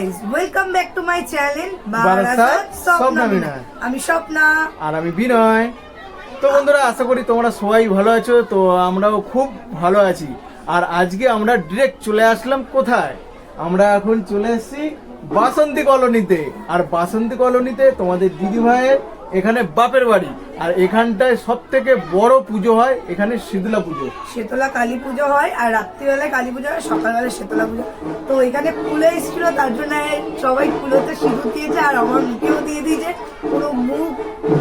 Guys welcome back to my channel. আমি স্বপ্না আর আমি বিনয় তো বন্ধুরা আশা করি তোমরা সবাই ভালো আছো তো আমরাও খুব ভালো আছি। আর আজকে আমরা ডিরেক্ট চলে আসলাম কোথায়? আমরা এখন চলে এসেছি বাসন্তী কলোনিতে। আর বাসন্তী কলোনিতে তোমাদের দিদি ভাইয়ের এখানে বাপের বাড়ি। আর এখানটায় সব থেকে বড় পুজো হয় এখানে শীতলা পুজো। শীতলা কালী পুজো হয় আর রাত্রিবেলায় কালী পুজো হয় সকালবেলায় শীতলা পুজো। তো এখানে ফুলে এসেছিল তার জন্য সবাই ফুলোতে সিঁদুর দিয়েছে আর আমার মুখেও দিয়ে দিয়েছে। পুরো মুখ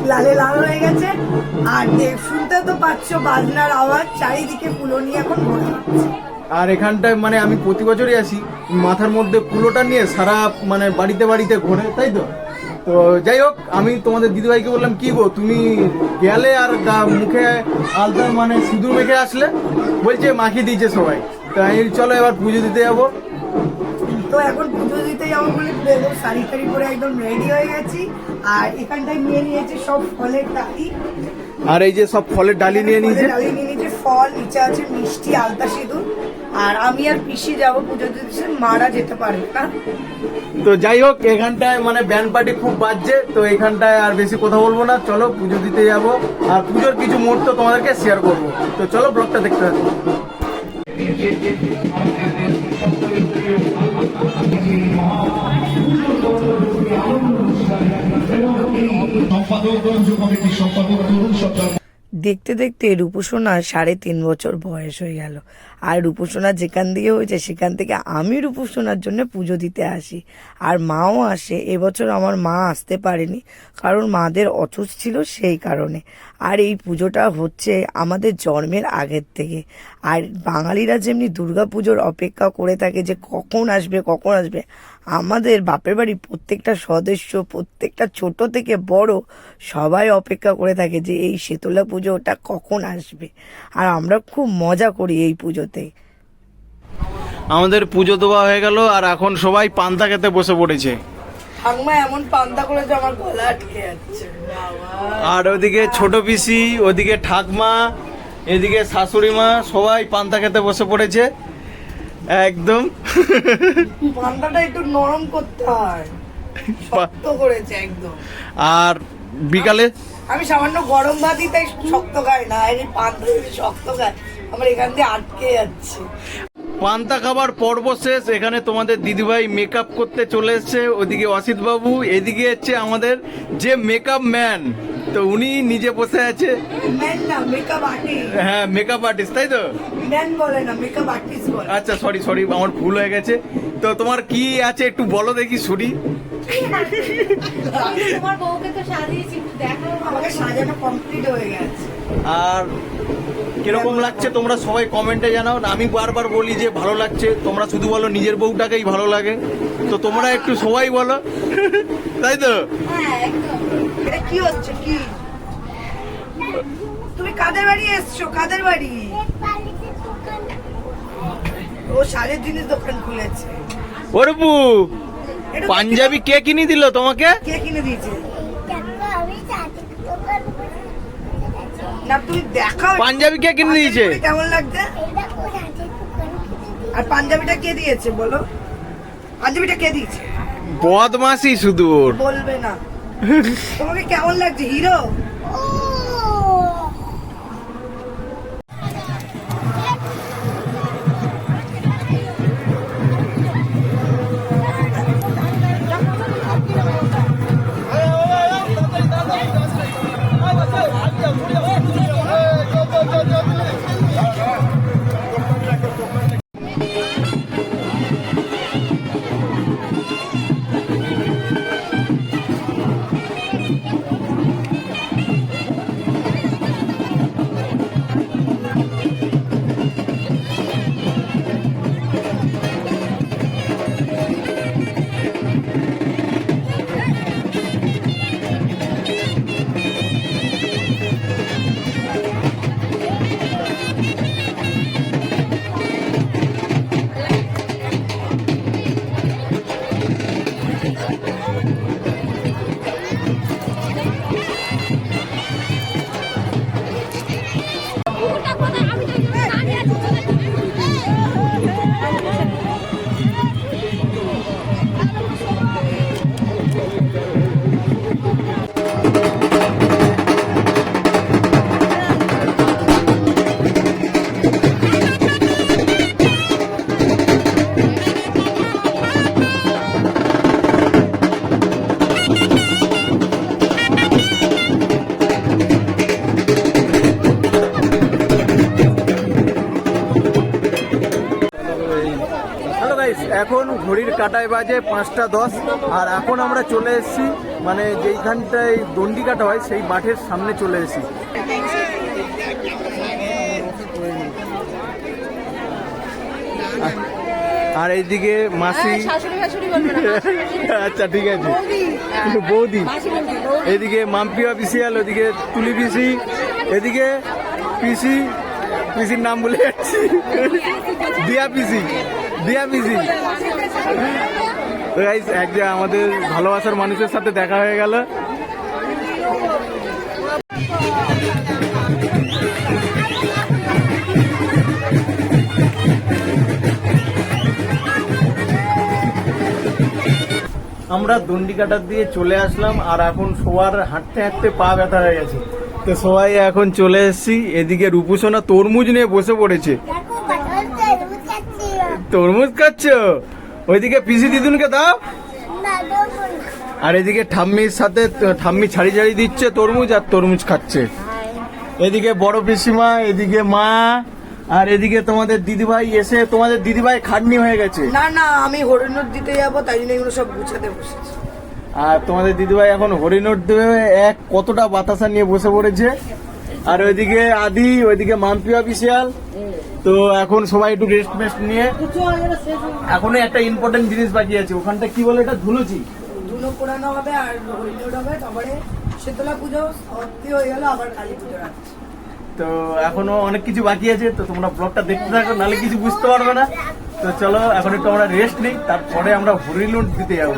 লালে লাল হয়ে গেছে। আর দেখ- শুনতে তো পাচ্ছ বাজনার আওয়াজ চারিদিকে ফুলো নিয়ে এখন যাচ্ছে আর এখানটায় মানে আমি প্রতি বছরই আসি মাথার মধ্যে কুলোটা নিয়ে সারা মানে বাড়িতে বাড়িতে ঘোরে তাই তো? তো যাই হোক আমি তোমাদের দিদিভাইকে বললাম কি গো তুমি গেলে আর মুখে আলতা মানে সিঁদুর মেখে আসলে? বলছে মাখিয়ে দিয়েছে সবাই। তো আমি চলো এবার পুজো দিতে যাব। তো এখন পুজো দিতে যাব বলে একদম শাড়ি টাড়ি পরে একদম রেডি হয়ে গেছি। আর এখানটায় নিয়ে নিয়েছি সব ফলের ডালি। আর এই যে সব ফলের ডালি নিয়ে নিয়েছে। ডালি নিয়ে নিয়েছি ফল নিচে আছে মিষ্টি আলতা সিঁদুর। আর আমি আর পিসি যাব পুজো দিতে মারা যেতে পারে না তো যাই হোক এখানটায় মানে ব্যান্ড পার্টি খুব বাজছে তো এখানটায় আর বেশি কথা বলব না। চলো পুজো দিতে যাব। আর পুজোর কিছু মুহূর্ত তোমাদেরকে শেয়ার করব। তো চলো ব্লগটা দেখতে থাকো। সম্পাদক কমিটির সম্পাদক দেখতে দেখতে রূপসোনা সাড়ে তিন বছর বয়স হয়ে গেল। আর রূপসোনা যেখান দিয়ে হয়েছে, সেখান থেকে আমি রূপসোনার জন্য পুজো দিতে আসি। আর মাও আসে। এবছর আমার মা আসতে পারেনি, কারণ মাদের অসুস্থ ছিল সেই কারণে। আর এই পুজোটা হচ্ছে আমাদের জন্মের আগের থেকে। আর বাঙালিরা যেমনি দুর্গা পুজোর অপেক্ষা করে থাকে যে কখন আসবে কখন আসবে আমাদের বাপের বাড়ি প্রত্যেকটা সদস্য প্রত্যেকটা ছোট থেকে বড় সবাই অপেক্ষা করে থাকে যে এই শীতলা পুজোটা কখন আসবে। আর আমরা খুব মজা করি এই পুজোতে। আমাদের পুজো দেওয়া হয়ে গেল আর এখন সবাই পান্তা খেতে বসে পড়েছে। ঠাকমা এমন পান্তা করেছে আমার গলা আটকে যাচ্ছে। আর ওদিকে ছোট পিসি ওদিকে ঠাকমা এদিকে শাশুড়ি মা সবাই পান্তা খেতে বসে পড়েছে। একদম। পান্ডাটা একটু নরম করতে হয়। শক্ত করেছে একদম। আর বিকালে? আমি সামান্য গরম ভাতই তাই শক্ত খাই না এই পান্তা যদি শক্ত খাই। আমার এখান দিয়ে আটকে যাচ্ছে। পান্তা খাবার পর্ব শেষ। এখানে তোমাদের দিদিভাই মেকআপ করতে চলে এসছে। ওদিকে অসিত বাবু এদিকে হচ্ছে আমাদের যে মেকআপ ম্যান তো উনি নিজে বসে আছে। হ্যাঁ মেকআপ আর্টিস্ট তাই তো? আচ্ছা সরি সরি আমার ভুল হয়ে গেছে। তো তোমার কি আছে একটু বলো দেখি শুনি। আমি তোমার বউকে তো সাজিয়েছি দেখো আমাকে সাজানো কমপ্লিট হয়ে গেছে। আর কীরকম লাগছে তোমরা সবাই কমেন্টে জানাও। না আমি বারবার বলি যে ভালো লাগছে তোমরা শুধু বলো নিজের বউটাকেই ভালো লাগে। তো তোমরা একটু সবাই বলো। তাই তো? হ্যাঁ এটা কি হচ্ছে কি? তুমি কাদের বাড়ি এসছো? কাদের বাড়ি? ও সাজের জিনিস দোকান খুলেছে। ওরপু পাঞ্জাবি কে কিনে দিল তোমাকে? কে কিনে দিয়েছে? না তুমি দেখাও পাঞ্জাবি কে কিনে দিয়েছে। কেমন লাগছে? আর পাঞ্জাবিটা কে দিয়েছে বলো? পাঞ্জাবিটা কে দিয়েছে? বদমাসি শুধু বলবে না। তোমাকে কেমন লাগছে হিরো? কাটায় বাজে পাঁচটা দশ। আর এখন আমরা চলে এসেছি মানে যেইখানটায় দণ্ডি কাটা হয় সেই মাঠের সামনে চলে এসেছি। আর এইদিকে মাসি না আচ্ছা ঠিক আছে। বৌদি। এদিকে মাম্পি অফিসিয়াল ওদিকে তুলি পিসি। এদিকে পিসি পিসির নাম বলে যাচ্ছি। দিয়া পিসি দিয়া পিসি। তো guys, এক যে আমাদের ভালোবাসার মানুষের সাথে দেখা হয়ে গেল। আমরা দণ্ডি কাটার দিয়ে চলে আসলাম আর এখন সবার হাঁটতে হাঁটতে পা ব্যথা হয়ে গেছে। তো সবাই এখন চলে এসেছি এদিকে রূপুসোনা তরমুজ নিয়ে বসে পড়েছে। তরমুজ খাচ্ছ? ওইদিকে পিসি দিদুনকে দাও। আর এদিকে ঠাম্মির সাথে ঠাম্মি ছাড়ি ছাড়ি দিচ্ছে তরমুজ আর তরমুজ খাচ্ছে। এদিকে বড় পিসিমা এদিকে মা আর এদিকে তোমাদের দিদিভাই এসে তোমাদের দিদিভাই খাটনি হয়ে গেছে। না না আমি হরিণর দিতে যাব তাই জন্য এগুলো সব গুছাতে বসেছি। আর তোমাদের দিদিভাই এখন হরিণোট দেবে এক কতটা বাতাসা নিয়ে বসে পড়েছে। আর ওইদিকে আদি ওইদিকে মাম্পি অফিসিয়াল তো এখন সবাই একটু রেস্ট মেস্ট নিয়ে। এখনও একটা ইম্পর্টেন্ট জিনিস বাকি আছে ওখানটা কি বলে এটা? ধুলুচি। ধুলো পোড়ানো হবে আর হবে তারপরে শীতলা পুজো সত্যি হয়ে গেল আবার কালী পুজো তো এখনও অনেক কিছু বাকি আছে তো তোমরা ব্লগটা দেখতে থাকো নাহলে কিছু বুঝতে পারবে না। তো চলো এখন একটু আমরা রেস্ট নিই তারপরে আমরা হরিণোট দিতে যাব।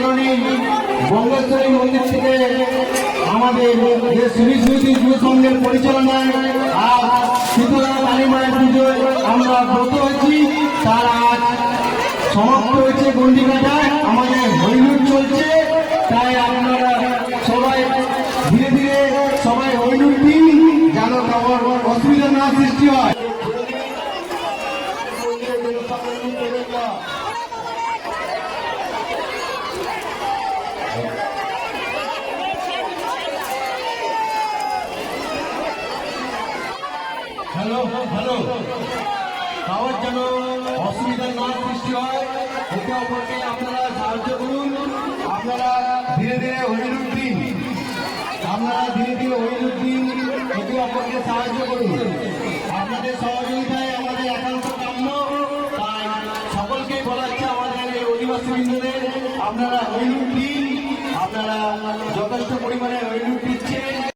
কলোনি বঙ্গেশ্বরী মন্দির থেকে আমাদের যে শ্রী স্মৃতি যুব সংঘের পরিচালনায় আর শীতলা কালীমায়ের পুজোয় আমরা ব্রত হয়েছি তার আজ সমাপ্ত হয়েছে গন্ডিকাটা আমাদের হরিলুট চলছে, তাই আপনারা সবাই ধীরে ধীরে সবাই হরিলুট দিন, যেন কারোর অসুবিধা না সৃষ্টি হয়। অপরকে আপনারা সাহায্য করুন। আপনারা ধীরে ধীরে হরিলুট দিন আপনারা ধীরে ধীরে হরিলুট দিন একে অপরকে সাহায্য করুন। আপনাদের সহযোগিতায় আমাদের একান্ত কাম্য। তাই সকলকে বলা হচ্ছে আমাদের এই অধিবাসী বৃন্দদের, আপনারা হরিলুট দিন আপনারা যথেষ্ট পরিমাণে